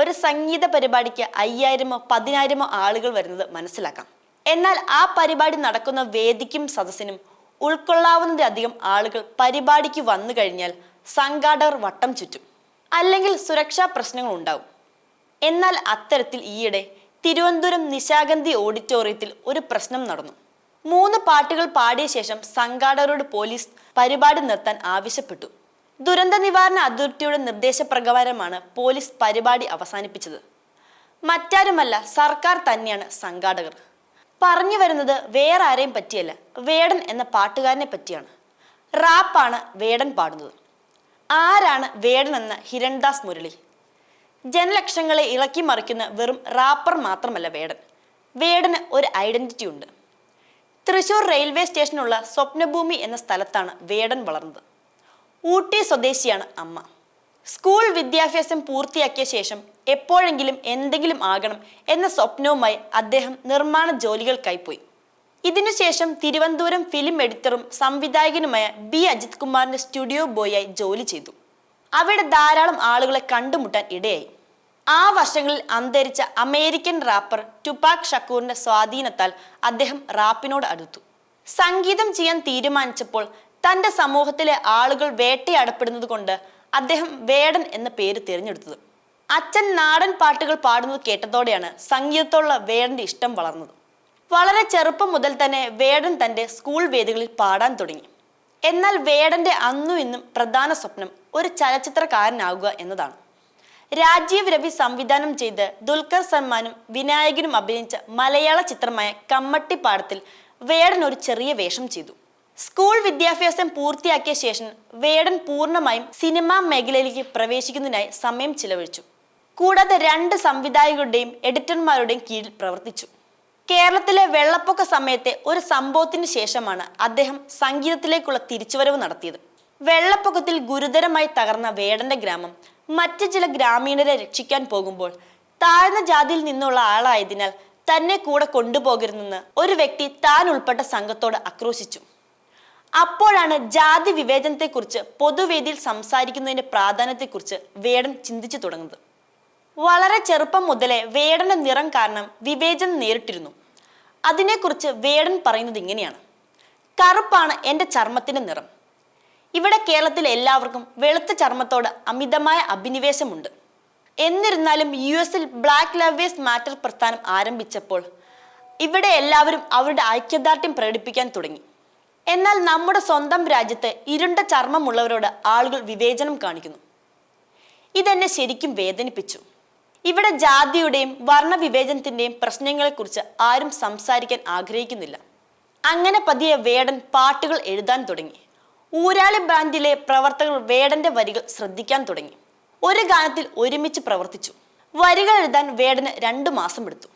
ഒരു സംഗീത പരിപാടിക്ക് അയ്യായിരമോ പതിനായിരമോ ആളുകൾ വരുന്നത് മനസ്സിലാക്കാം. എന്നാൽ ആ പരിപാടി നടക്കുന്ന വേദിക്കും സദസ്സിനും ഉൾക്കൊള്ളാവുന്നതിലധികം ആളുകൾ പരിപാടിക്ക് വന്നു കഴിഞ്ഞാൽ സംഘാടകർ വട്ടം ചുറ്റും. അല്ലെങ്കിൽ സുരക്ഷാ പ്രശ്നങ്ങൾ ഉണ്ടാവും. എന്നാൽ അത്തരത്തിൽ ഈയിടെ തിരുവനന്തപുരം നിശാഗന്ധി ഓഡിറ്റോറിയത്തിൽ ഒരു പ്രശ്നം നടന്നു. മൂന്ന് പാട്ടുകൾ പാടിയ ശേഷം സംഘാടകരോട് പോലീസ് പരിപാടി നിർത്താൻ ആവശ്യപ്പെട്ടു. ദുരന്ത നിവാരണ അതോറിറ്റിയുടെ നിർദ്ദേശപ്രകാരമാണ് പോലീസ് പരിപാടി അവസാനിപ്പിച്ചത്. മറ്റാരുമല്ല സർക്കാർ തന്നെയാണ് സംഘാടകർ. പറഞ്ഞു വരുന്നത് വേറെ ആരെയും പറ്റിയല്ല വേടൻ എന്ന പാട്ടുകാരനെ പറ്റിയാണ്. റാപ്പാണ് വേടൻ പാടുന്നത്. ആരാണ് വേടൻ എന്ന ഹിരൺദാസ് മുരളി? ജനലക്ഷങ്ങളെ ഇളക്കി മറിക്കുന്ന വെറും റാപ്പർ മാത്രമല്ല വേടൻ. വേടന് ഒരു ഐഡന്റിറ്റി ഉണ്ട് തൃശൂർ റെയിൽവേ സ്റ്റേഷനുള്ള സ്വപ്നഭൂമി എന്ന സ്ഥലത്താണ് വേടൻ വളർന്നത്. ഊട്ടി സ്വദേശിയാണ് അമ്മ. സ്കൂൾ വിദ്യാഭ്യാസം പൂർത്തിയാക്കിയ ശേഷം എപ്പോഴെങ്കിലും എന്തെങ്കിലും ആകണം എന്ന സ്വപ്നവുമായി അദ്ദേഹം നിർമ്മാണ ജോലികൾക്കായി പോയി. ഇതിനുശേഷം തിരുവനന്തപുരം ഫിലിം എഡിറ്ററും സംവിധായകനുമായ ബി അജിത് കുമാറിന്റെ സ്റ്റുഡിയോ ബോയായി ജോലി ചെയ്തു. അവിടെ ധാരാളം ആളുകളെ കണ്ടുമുട്ടാൻ ഇടയായി. ആ വർഷങ്ങളിൽ അന്തരിച്ച അമേരിക്കൻ റാപ്പർ ടുപാക് ഷക്കൂറിന്റെ സ്വാധീനത്താൽ അദ്ദേഹം റാപ്പിനോട് അടുത്തു. സംഗീതം ചെയ്യാൻ തീരുമാനിച്ചപ്പോൾ തന്റെ സമൂഹത്തിലെ ആളുകൾ വേട്ടയാടപ്പെടുന്നത് കൊണ്ട് അദ്ദേഹം വേടൻ എന്ന പേര് തിരഞ്ഞെടുത്തത്. അച്ഛൻ നാടൻ പാട്ടുകൾ പാടുന്നത് കേട്ടതോടെയാണ് സംഗീതത്തോടുള്ള വേടന്റെ ഇഷ്ടം വളർന്നത്. വളരെ ചെറുപ്പം മുതൽ തന്നെ വേടൻ തന്റെ സ്കൂൾ വേദികളിൽ പാടാൻ തുടങ്ങി. എന്നാൽ വേടന്റെ അന്നും ഇന്നും പ്രധാന സ്വപ്നം ഒരു ചലച്ചിത്രകാരനാകുക എന്നതാണ്. രാജീവ് രവി സംവിധാനം ചെയ്ത് ദുൽഖർ സൽമാനും വിനായകനും അഭിനയിച്ച മലയാള ചിത്രമായ കമ്മട്ടിപ്പാടത്തിൽ വേടൻ ഒരു ചെറിയ വേഷം ചെയ്തു. സ്കൂൾ വിദ്യാഭ്യാസം പൂർത്തിയാക്കിയ ശേഷം വേടൻ പൂർണമായും സിനിമാ മേഖലയിലേക്ക് പ്രവേശിക്കുന്നതിനായി സമയം ചിലവഴിച്ചു. കൂടാതെ രണ്ട് സംവിധായകരുടെയും എഡിറ്റർമാരുടെയും കീഴിൽ പ്രവർത്തിച്ചു. കേരളത്തിലെ വെള്ളപ്പൊക്ക സമയത്തെ ഒരു സംഭവത്തിന് ശേഷമാണ് അദ്ദേഹം സംഗീതത്തിലേക്കുള്ള തിരിച്ചുവരവ് നടത്തിയത്. വെള്ളപ്പൊക്കത്തിൽ ഗുരുതരമായി തകർന്ന വേടന്റെ ഗ്രാമം മറ്റ് ചില ഗ്രാമീണരെ രക്ഷിക്കാൻ പോകുമ്പോൾ താഴ്ന്ന ജാതിയിൽ നിന്നുള്ള ആളായതിനാൽ തന്നെ കൂടെ കൊണ്ടുപോകരുതെന്ന് ഒരു വ്യക്തി താൻ ഉൾപ്പെട്ട സംഘത്തോട് ആക്രോശിച്ചു. അപ്പോഴാണ് ജാതി വിവേചനത്തെക്കുറിച്ച് പൊതുവേദിയിൽ സംസാരിക്കുന്നതിന്റെ പ്രാധാന്യത്തെക്കുറിച്ച് വേടൻ ചിന്തിച്ചു തുടങ്ങുന്നത്. വളരെ ചെറുപ്പം മുതലേ വേടന്റെ നിറം കാരണം വിവേചനം നേരിട്ടിരുന്നു. അതിനെക്കുറിച്ച് വേടൻ പറയുന്നത് ഇങ്ങനെയാണ്. കറുപ്പാണ് എന്റെ ചർമ്മത്തിന്റെ നിറം. ഇവിടെ കേരളത്തിലെ എല്ലാവർക്കും വെളുത്ത ചർമ്മത്തോട് അമിതമായ അഭിനിവേശമുണ്ട്. എന്നിരുന്നാലും യു എസിൽ ബ്ലാക്ക് ലവേഴ്സ് മാറ്റർ പ്രസ്ഥാനം ആരംഭിച്ചപ്പോൾ ഇവിടെ എല്ലാവരും അവരുടെ ഐക്യദാർഢ്യം പ്രകടിപ്പിക്കാൻ തുടങ്ങി. എന്നാൽ നമ്മുടെ സ്വന്തം രാജ്യത്ത് ഇരുണ്ട ചർമ്മമുള്ളവരോട് ആളുകൾ വിവേചനം കാണിക്കുന്നു. ഇതെന്നെ ശരിക്കും വേദനിപ്പിച്ചു. ഇവിടെ ജാതിയുടെയും വർണവിവേചനത്തിന്റെയും പ്രശ്നങ്ങളെക്കുറിച്ച് ആരും സംസാരിക്കാൻ ആഗ്രഹിക്കുന്നില്ല. അങ്ങനെ പതിയെ വേടൻ പാട്ടുകൾ എഴുതാൻ തുടങ്ങി. ഊരാളി ബാൻഡിലെ പ്രവർത്തകർ വേടന്റെ വരികൾ ശ്രദ്ധിക്കാൻ തുടങ്ങി. ഒരു ഗാനത്തിൽ ഒരുമിച്ച് പ്രവർത്തിച്ചു. വരികൾ എഴുതാൻ വേടന് രണ്ടു മാസം എടുത്തു.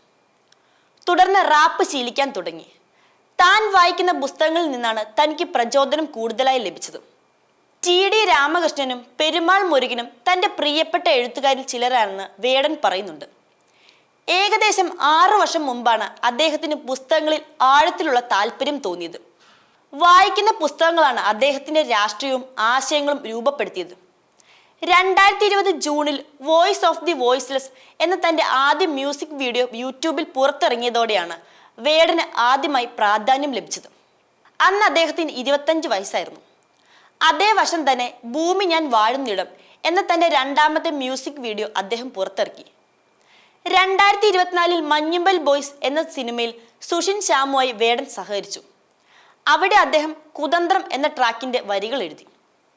തുടർന്ന് റാപ്പ് ശീലിക്കാൻ തുടങ്ങി. താൻ വായിക്കുന്ന പുസ്തകങ്ങളിൽ നിന്നാണ് തനിക്ക് പ്രചോദനം കൂടുതലായി ലഭിച്ചത്. ടി ഡി രാമകൃഷ്ണനും പെരുമാൾ മുരുകനും തന്റെ പ്രിയപ്പെട്ട എഴുത്തുകാരിൽ ചിലരാണെന്ന് വേടൻ പറയുന്നുണ്ട്. ഏകദേശം ആറു വർഷം മുമ്പാണ് അദ്ദേഹത്തിന് പുസ്തകങ്ങളിൽ ആഴത്തിലുള്ള താല്പര്യം തോന്നിയത്. വായിക്കുന്ന പുസ്തകങ്ങളാണ് അദ്ദേഹത്തിന്റെ രാഷ്ട്രീയവും ആശയങ്ങളും രൂപപ്പെടുത്തിയത്. രണ്ടായിരത്തി ഇരുപത് ജൂണിൽ വോയിസ് ഓഫ് ദി വോയിസ്ലെസ് എന്ന തന്റെ ആദ്യ മ്യൂസിക് വീഡിയോ യൂട്യൂബിൽ പുറത്തിറങ്ങിയതോടെയാണ് വേടന് ആദ്യമായി പ്രാധാന്യം ലഭിച്ചത്. അന്ന് അദ്ദേഹത്തിന് ഇരുപത്തഞ്ച് വയസ്സായിരുന്നു. അതേ വർഷം തന്നെ ഭൂമി ഞാൻ വാഴുന്നിടം എന്ന തന്റെ രണ്ടാമത്തെ മ്യൂസിക് വീഡിയോ അദ്ദേഹം പുറത്തിറക്കി. രണ്ടായിരത്തി ഇരുപത്തിനാലിൽ മഞ്ഞുമ്പൽ ബോയ്സ് എന്ന സിനിമയിൽ സുഷിൻ ശ്യാമുമായി വേടൻ സഹകരിച്ചു. അവിടെ അദ്ദേഹം കുതന്ത്രം എന്ന ട്രാക്കിന്റെ വരികൾ എഴുതി.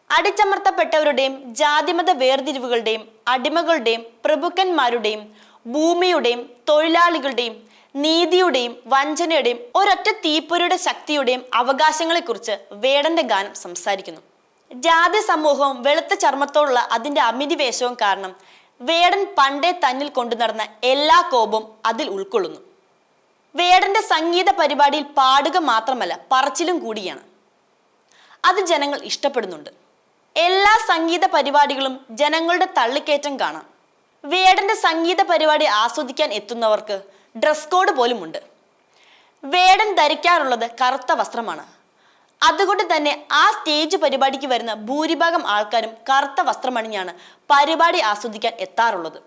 അടിച്ചമർത്തപ്പെട്ടവരുടെയും ജാതിമത വേർതിരിവുകളുടെയും അടിമകളുടെയും പ്രഭുക്കന്മാരുടെയും ഭൂമിയുടെയും തൊഴിലാളികളുടെയും നീതിയുടെയും വഞ്ചനയുടെയും ഒരൊറ്റ തീപ്പൊരിയുടെ ശക്തിയുടെയും അവകാശങ്ങളെക്കുറിച്ച് വേടന്റെ ഗാനം സംസാരിക്കുന്നു. ജാതി സമൂഹവും വെളുത്ത ചർമ്മത്തോടുള്ള അതിന്റെ അമിനിവേശവും കാരണം വേടൻ പണ്ടേ തന്നിൽ കൊണ്ടു നടന്ന എല്ലാ കോപവും അതിൽ ഉൾക്കൊള്ളുന്നു. വേടന്റെ സംഗീത പരിപാടിയിൽ പാടുക മാത്രമല്ല പറച്ചിലും കൂടിയാണ്. അത് ജനങ്ങൾ ഇഷ്ടപ്പെടുന്നുണ്ട്. എല്ലാ സംഗീത പരിപാടികളും ജനങ്ങളുടെ തള്ളിക്കയറ്റം കാണാം. വേടന്റെ സംഗീത പരിപാടി ആസ്വദിക്കാൻ എത്തുന്നവർക്ക് ഡ്രസ് കോഡ് പോലുമുണ്ട്. വേടൻ ധരിക്കാറുള്ളത് കറുത്ത വസ്ത്രമാണ്. അതുകൊണ്ട് തന്നെ ആ സ്റ്റേജ് പരിപാടിക്ക് വരുന്ന ഭൂരിഭാഗം ആൾക്കാരും കറുത്ത വസ്ത്രമണിഞ്ഞാണ് പരിപാടി ആസ്വദിക്കാൻ എത്താറുള്ളത്.